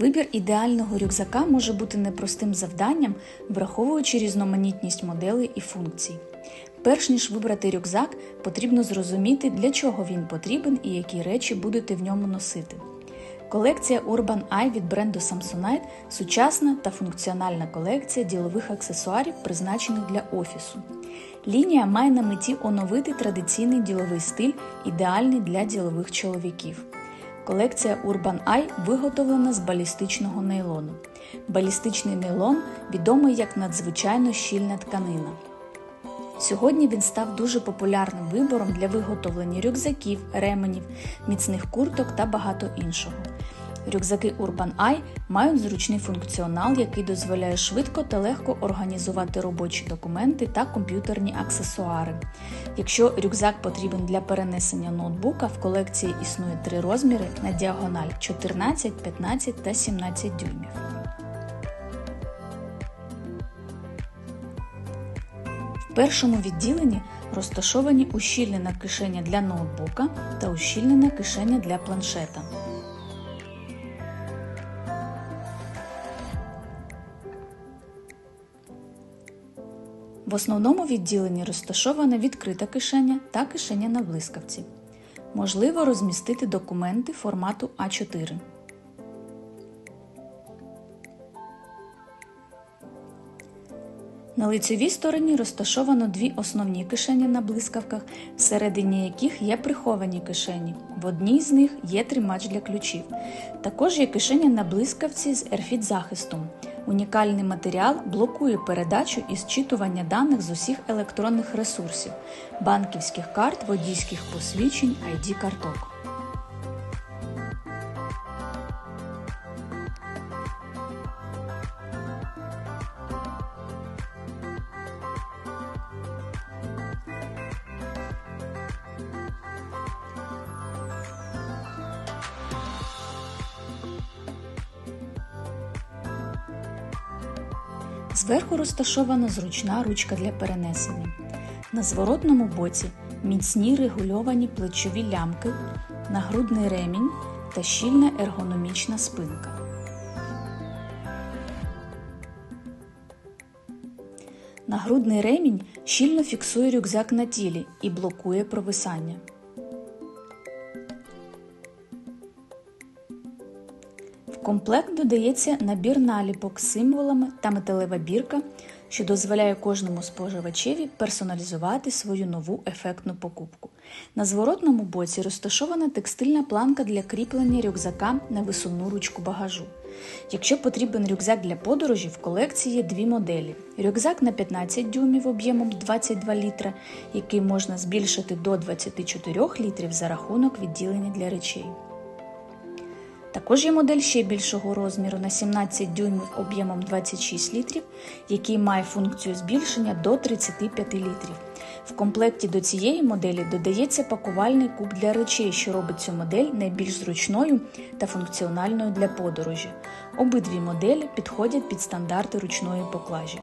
Вибір ідеального рюкзака може бути непростим завданням, враховуючи різноманітність моделей і функцій. Перш ніж вибрати рюкзак, потрібно зрозуміти, для чого він потрібен і які речі будете в ньому носити. Колекція Urban Eye від бренду Samsonite сучасна та функціональна колекція ділових аксесуарів, призначених для офісу. Лінія має на меті оновити традиційний діловий стиль, ідеальний для ділових чоловіків. Колекція Urban Eye виготовлена з балістичного нейлону. Балістичний нейлон відомий як надзвичайно щільна тканина. Сьогодні він став дуже популярним вибором для виготовлення рюкзаків, ременів, міцних курток та багато іншого. Рюкзаки Urban Eye мають зручний функціонал, який дозволяє швидко та легко організувати робочі документи та комп'ютерні аксесуари. Якщо рюкзак потрібен для перенесення ноутбука, в колекції існує три розміри на діагональ 14, 15 та 17 дюймів. В першому відділенні розташовані ущільнена кишеня для ноутбука та ущільнена кишеня для планшета. В основному відділенні розташована відкрита кишеня та кишеня на блискавці. Можливо розмістити документи формату А4. На лицевій стороні розташовано дві основні кишені на блискавках, всередині яких є приховані кишені. В одній з них є тримач для ключів. Також є кишеня на блискавці з ерфіт захистом. Унікальний матеріал блокує передачу і зчитування даних з усіх електронних ресурсів, банківських карт, водійських посвідчень, id карток. Зверху розташована зручна ручка для перенесення. На зворотному боці міцні регульовані плечові лямки, нагрудний ремінь та щільна ергономічна спинка. Нагрудний ремінь щільно фіксує рюкзак на тілі і блокує провисання. Комплект додається набір наліпок з символами та металева бірка, що дозволяє кожному споживачеві персоналізувати свою нову ефектну покупку. На зворотному боці розташована текстильна планка для кріплення рюкзака на висувну ручку багажу. Якщо потрібен рюкзак для подорожі, в колекції є дві моделі: рюкзак на 15 дюймів об'ємом 22 літра, який можна збільшити до 24 літрів за рахунок відділення для речей. Також є модель ще більшого розміру на 17 дюймів об'ємом 26 літрів, який має функцію збільшення до 35 літрів. В комплекті до цієї моделі додається пакувальний куб для речей, що робить цю модель найбільш зручною та функціональною для подорожі. Обидві моделі підходять під стандарти ручної поклажі.